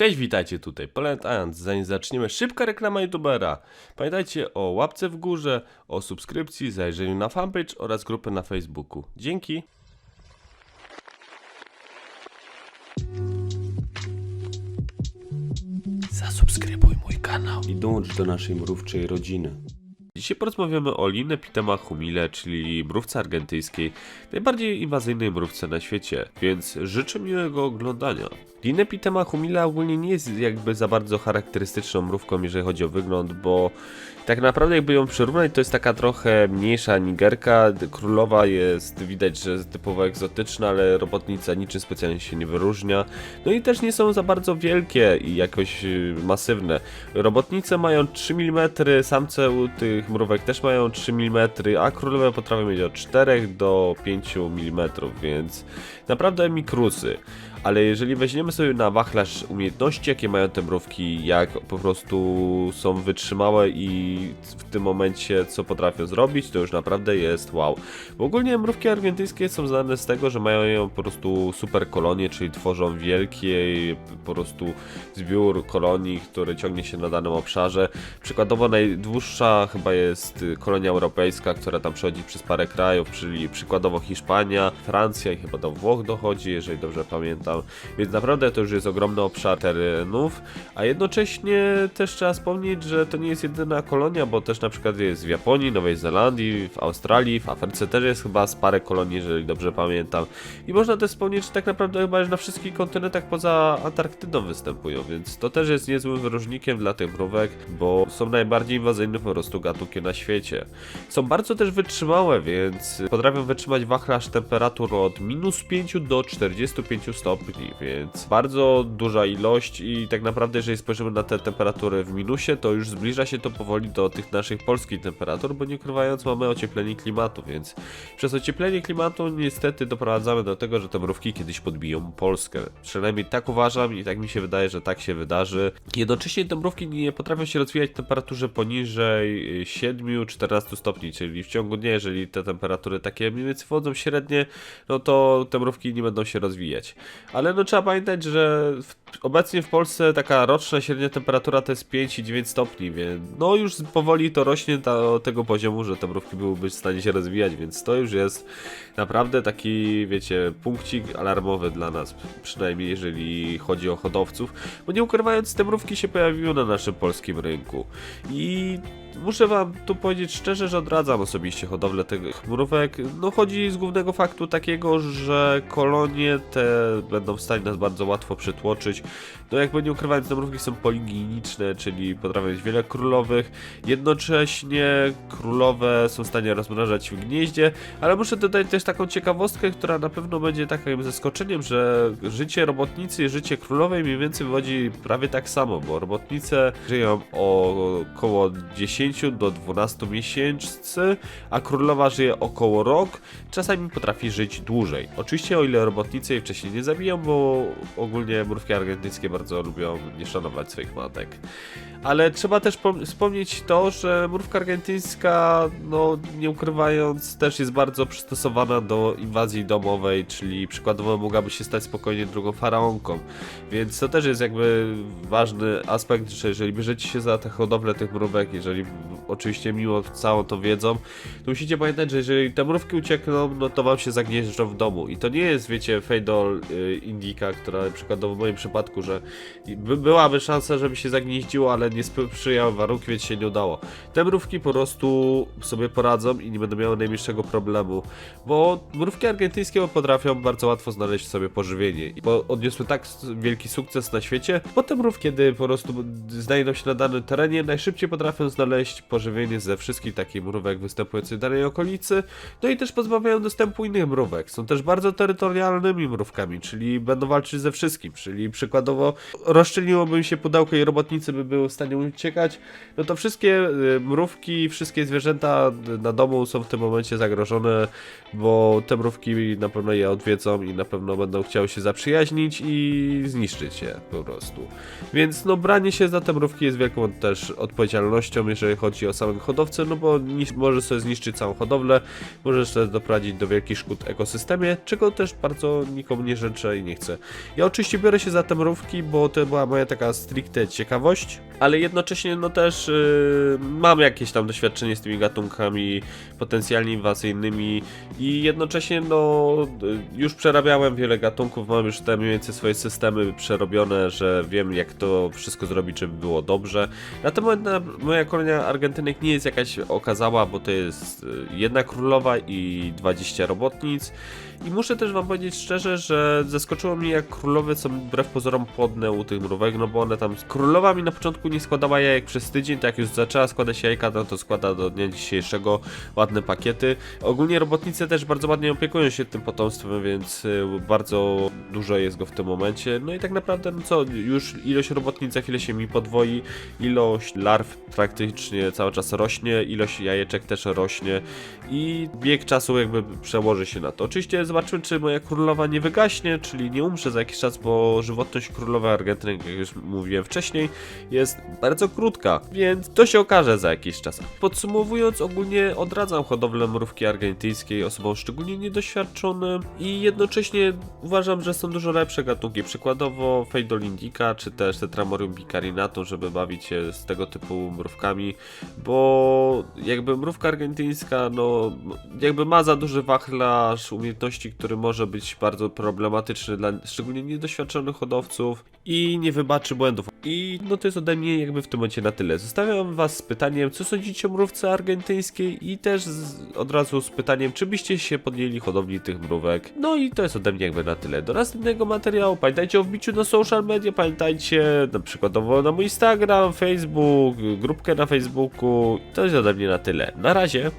Cześć, witajcie tutaj, pamiętając, zanim zaczniemy, szybka reklama youtubera. Pamiętajcie o łapce w górze, o subskrypcji, zajrzeniu na fanpage oraz grupę na Facebooku. Dzięki! Zasubskrybuj mój kanał i dołącz do naszej mrówczej rodziny. Dzisiaj porozmawiamy o Linne Pitema humile, czyli mrówce argentyńskiej, najbardziej inwazyjnej mrówce na świecie, więc życzę miłego oglądania. Linne Pitema humile ogólnie nie jest jakby za bardzo charakterystyczną mrówką, jeżeli chodzi o wygląd, bo tak naprawdę jakby ją przyrównać, to jest taka trochę mniejsza nigerka, królowa jest widać, że jest typowo egzotyczna, ale robotnica niczym specjalnie się nie wyróżnia. No i też nie są za bardzo wielkie i jakoś y, masywne. Robotnice mają 3 mm, samce u tych mrówek też mają 3 mm, a królowe potrafią mieć od 4 do 5 mm, więc naprawdę mikrusy. Ale jeżeli weźmiemy sobie na wachlarz umiejętności, jakie mają te mrówki, jak po prostu są wytrzymałe i w tym momencie co potrafią zrobić, to już naprawdę jest wow. Bo ogólnie mrówki argentyńskie są znane z tego, że mają po prostu super kolonie, czyli tworzą wielkie po prostu zbiór kolonii, który ciągnie się na danym obszarze. Przykładowo najdłuższa chyba jest kolonia europejska, która tam przechodzi przez parę krajów, czyli przykładowo Hiszpania, Francja i chyba do Włoch dochodzi, jeżeli dobrze pamiętam. Więc naprawdę to już jest ogromny obszar terenów, a jednocześnie też trzeba wspomnieć, że to nie jest jedyna kolonia, bo też na przykład jest w Japonii, Nowej Zelandii, w Australii, w Afryce też jest chyba z parę kolonii, jeżeli dobrze pamiętam. I można też wspomnieć, że tak naprawdę chyba już na wszystkich kontynentach poza Antarktydą występują, więc to też jest niezłym wyróżnikiem dla tych mrówek, bo są najbardziej inwazyjne po prostu gatunki na świecie. Są bardzo też wytrzymałe, więc potrafią wytrzymać wachlarz temperatur od minus 5 do 45 stopni, więc bardzo duża ilość i tak naprawdę jeżeli spojrzymy na te temperatury w minusie, to już zbliża się to powoli do tych naszych polskich temperatur, bo nie ukrywając mamy ocieplenie klimatu, więc przez ocieplenie klimatu niestety doprowadzamy do tego, że te mrówki kiedyś podbiją Polskę. Przynajmniej tak uważam i tak mi się wydaje, że tak się wydarzy. Jednocześnie te mrówki nie potrafią się rozwijać w temperaturze poniżej 7-14 stopni, czyli w ciągu dnia, jeżeli te temperatury takie mniej więcej wchodzą średnie, no to te mrówki nie będą się rozwijać. Ale no trzeba pamiętać, że w, obecnie w Polsce taka roczna średnia temperatura to jest 5,9 stopni, więc no już powoli to rośnie do tego poziomu, że te mrówki byłyby w stanie się rozwijać, więc to już jest naprawdę taki, wiecie, punkcik alarmowy dla nas, przynajmniej jeżeli chodzi o hodowców, bo nie ukrywając, te mrówki się pojawiły na naszym polskim rynku i muszę wam tu powiedzieć szczerze, że odradzam osobiście hodowlę tych mrówek. No chodzi z głównego faktu takiego, że kolonie te będą w stanie nas bardzo łatwo przytłoczyć. No jakby nie ukrywając, te mrówki są poliginiczne, czyli potrafią mieć wiele królowych. Jednocześnie królowe są w stanie rozmnażać w gnieździe, ale muszę dodać też taką ciekawostkę, która na pewno będzie takim zaskoczeniem, że życie robotnicy i życie królowej mniej więcej wychodzi prawie tak samo, bo robotnice żyją około 10 do 12 miesięcy, a królowa żyje około rok, czasami potrafi żyć dłużej. Oczywiście o ile robotnicy jej wcześniej nie zabiją, bo ogólnie mrówki argentyńskie bardzo lubią nie szanować swoich matek. Ale trzeba też pom- wspomnieć to, że mrówka argentyńska, no nie ukrywając, też jest bardzo przystosowana do inwazji domowej, czyli przykładowo mogłaby się stać spokojnie drugą faraonką. Więc to też jest jakby ważny aspekt, że jeżeli bierzecie się za tę hodowlę tych mrówek, jeżeli oczywiście miło całą to wiedzą, to musicie pamiętać, że jeżeli te mrówki uciekną, no to wam się zagnieżdżą w domu. I to nie jest, wiecie, Fejdol y, Indika, która przykładowo w moim przypadku, że by, byłaby szansa, żeby się zagnieździło, ale nie sprzyjały warunki, więc się nie udało. Te mrówki po prostu sobie poradzą i nie będą miały najmniejszego problemu, bo mrówki argentyńskie potrafią bardzo łatwo znaleźć sobie pożywienie. Bo odniosły tak wielki sukces na świecie, bo te mrówki, kiedy po prostu znajdą się na danym terenie, najszybciej potrafią znaleźć pożywienie ze wszystkich takich mrówek występujących w danej okolicy, no i też pozbawiają dostępu innych mrówek. Są też bardzo terytorialnymi mrówkami, czyli będą walczyć ze wszystkim, czyli przykładowo rozszczelniłoby się pudełko i robotnicy by były w stanie uciekać, no to wszystkie y, mrówki, wszystkie zwierzęta na domu są w tym momencie zagrożone, bo te mrówki na pewno je odwiedzą i na pewno będą chciały się zaprzyjaźnić i zniszczyć je po prostu. Więc no branie się za te mrówki jest wielką też odpowiedzialnością, jeżeli chodzi o samym hodowcy, no bo nisz, może sobie zniszczyć całą hodowlę, może też doprowadzić do wielkich szkód ekosystemie, czego też bardzo nikomu nie życzę i nie chcę. Ja oczywiście biorę się za te mrówki, bo to była moja taka stricte ciekawość, ale jednocześnie no też yy, mam jakieś tam doświadczenie z tymi gatunkami potencjalnie inwazyjnymi i jednocześnie no y, już przerabiałem wiele gatunków, mam już te mniej więcej swoje systemy przerobione, że wiem jak to wszystko zrobić, żeby było dobrze. Na ten moment moja kolonia Argentynek nie jest jakaś okazała, bo to jest y, jedna królowa i 20 robotnic. I muszę też wam powiedzieć szczerze, że zaskoczyło mnie jak królowe są wbrew pozorom płodne u tych mrówek, no bo one tam... Królowa mi na początku nie składała jajek przez tydzień, tak jak już zaczęła składać jajka, no to składa do dnia dzisiejszego ładne pakiety. Ogólnie robotnice też bardzo ładnie opiekują się tym potomstwem, więc y, bardzo dużo jest go w tym momencie. No i tak naprawdę, no co, już ilość robotnic za chwilę się mi podwoi, ilość larw praktycznie cały czas rośnie, ilość jajeczek też rośnie i bieg czasu jakby przełoży się na to. Oczywiście zobaczymy, czy moja królowa nie wygaśnie, czyli nie umrze za jakiś czas, bo żywotność królowej Argentyny, jak już mówiłem wcześniej, jest bardzo krótka, więc to się okaże za jakiś czas. Podsumowując, ogólnie odradzam hodowlę mrówki argentyńskiej osobom szczególnie niedoświadczonym i jednocześnie uważam, że są dużo lepsze gatunki, przykładowo Feidol indica, czy też Tetramorium bicarinatum, żeby bawić się z tego typu mrówkami, bo jakby mrówka argentyńska, no jakby ma za duży wachlarz umiejętności, który może być bardzo problematyczny dla szczególnie niedoświadczonych hodowców i nie wybaczy błędów. I no to jest ode mnie jakby w tym momencie na tyle. Zostawiam was z pytaniem, co sądzicie o mrówce argentyńskiej i też z, od razu z pytaniem, czy byście się podjęli hodowli tych mrówek. No i to jest ode mnie jakby na tyle. Do następnego materiału pamiętajcie o wbiciu na social media, pamiętajcie na przykładowo na mój Instagram, Facebook, grupkę na Facebooku. To jest ode mnie na tyle. Na razie.